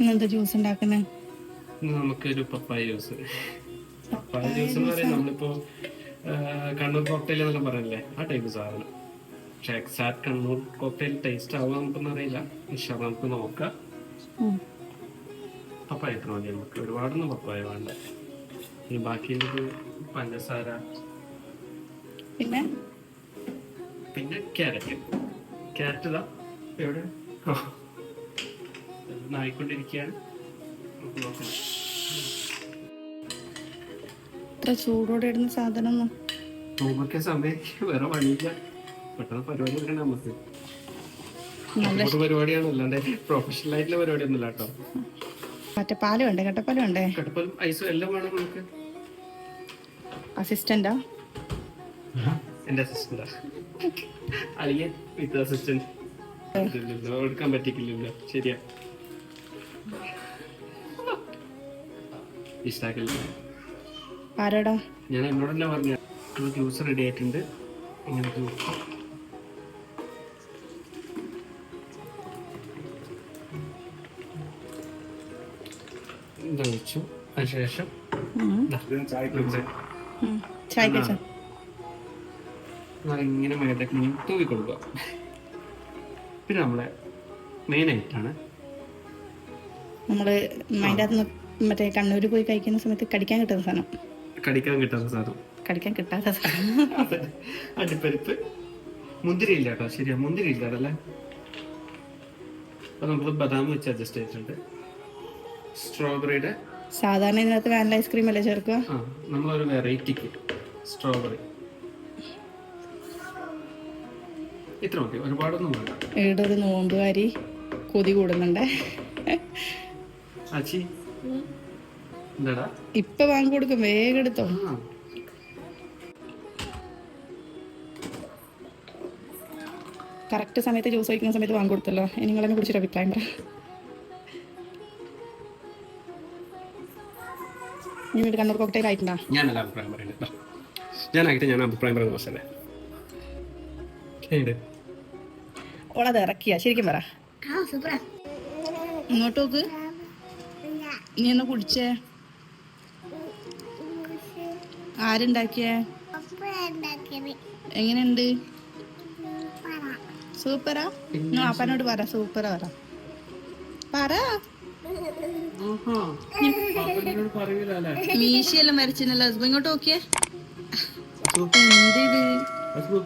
ഇന്നെന്താ ജ്യൂസ് ഉണ്ടാക്കുന്നത് നമുക്കൊരു പപ്പായ ജ്യൂസ് പപ്പായ ജ്യൂസ് എന്ന് പറയുന്നത് നമ്മളിപ്പോ കണ്ണൂർ കോക്ടെയിൽ എന്നൊക്കെ പറയല്ലേ ആ ടൈപ്പ് സാധനം. പക്ഷെ എക്സാക്ട് കണ്ണൂർ കോക്ടെയിൽ ടേസ്റ്റ് ആവുക നമുക്കൊന്നും അറിയില്ല. പക്ഷെ നമുക്ക് നോക്കാം. പപ്പായ എത്ര മതി നമുക്ക് ഒരുപാടൊന്നും പപ്പായ വേണ്ട. ഈ ബാക്കിയുള്ളത് പഞ്ചസാര. പിന്നെ? പിന്നെ ക്യാരറ്റ്. ക്യാരറ്റ് ഇതാ. എവിടെ? ഇത്ര ചൂടോടെ ഇടുന്ന സാധനം നോമ്പൊക്കെ സമയത്ത് വേറെ പണിയില്ല. പെട്ടെന്ന് പരിപാടി എടുക്കണം നമുക്ക്. പരിപാടിയാണ്. അല്ലാണ്ട് പ്രൊഫഷണൽ ആയിട്ടുള്ള പരിപാടിയൊന്നുമില്ല കേട്ടോ. മറ്റേ പാൽ വേണ്ടേ? കട്ടപ്പാൽ വേണ്ടേ? കട്ടപ്പലും ഐസും എല്ലാം വേണം നമുക്ക്. അസിസ്റ്റന്റാ എന്റെ അസിസ്റ്റന്റാ അളിയൻ വിത്ത് അസിസ്റ്റന്റ് എടുക്കാൻ പറ്റിക്കില്ലല്ലോ. ശരിയാ. ഇഷ്ടാക്കില്ല ആരോടാ? ഞാൻ എന്നോട് തന്നെ പറഞ്ഞു ജ്യൂസ് റെഡി ആയിട്ടുണ്ട്. ഇങ്ങനെ ജ്യൂസ് ഇതാ വെച്ചു. അതിനുശേഷം ഇങ്ങനെ മേത്തേക്ക് തൂക്കി തൂവി കൊടുക്കുക പിന്നെ നമ്മളെ മെയിൻ നമ്മൾ അതിന്റെ അകത്ത് മറ്റേ കണ്ണൂർ പോയി കഴിക്കുന്ന സമയത്ത് കടിക്കാൻ കിട്ടുന്ന സാധനം. കടിക്കാൻ കിട്ടാത്ത സാധനം. കടിക്കാൻ കിട്ടാത്ത സാധനം. അതെ. മുന്തിരി ഇല്ല കേട്ടോ ശരിയാ മുന്തിരി ഇല്ല അതല്ലേ അപ്പൊ നമ്മൾ ബദാം വെച്ച് അഡ്ജസ്റ്റ് ചെയ്തിട്ടുണ്ട്. സ്ട്രോബെറിയുടെ സാധാരണ ഇതിനകത്ത് വാനില ഐസ്ക്രീം അല്ലേ ചേർക്കുക? ആ നമ്മളൊരു വെറൈറ്റിക്ക് സ്ട്രോബെറി ഇത്ര മതി. ഒരുപാടൊന്നും വേണ്ട. ഇവിടെ ഒരു നോമ്പുകാരി കൊതി കൂടുന്നുണ്ട്. എന്താടാ? ഇപ്പൊ വാങ്ങി കൊടുക്കും വേഗം എടുത്തോ. കറക്റ്റ് സമയത്ത് ജ്യൂസ് കഴിക്കുന്ന സമയത്ത് വാങ്ങി കൊടുത്തല്ലോ. ഇനി നിങ്ങളെന്നെ കുറിച്ചൊരു അഭിപ്രായം പറ. നീ വീട് കണ്ണൂർ കോക്ടെയിൽ ആയിട്ടുണ്ടാ? ഞാനല്ല അഭിപ്രായം പറയുന്നത് ദാ. ഞാനായിട്ട് ഞാൻ അഭിപ്രായം പറയുന്ന ദിവസമല്ലേ ഏത് ഓളത് ഇറക്കിയ. ശരിക്കും പറ. ഇങ്ങോട്ട് നോക്ക്. നീ ഒന്ന് കുടിച്ചേ. ആരുണ്ടാക്കിയേ? എങ്ങനെയുണ്ട്? സൂപ്പറാ. നീ അപ്പനോട് പറ സൂപ്പറാ പറ. പറ. മീശയെല്ലാം വരച്ചിരുന്നല്ലോ ഇങ്ങോട്ട് നോക്കിയേ. എന്ത്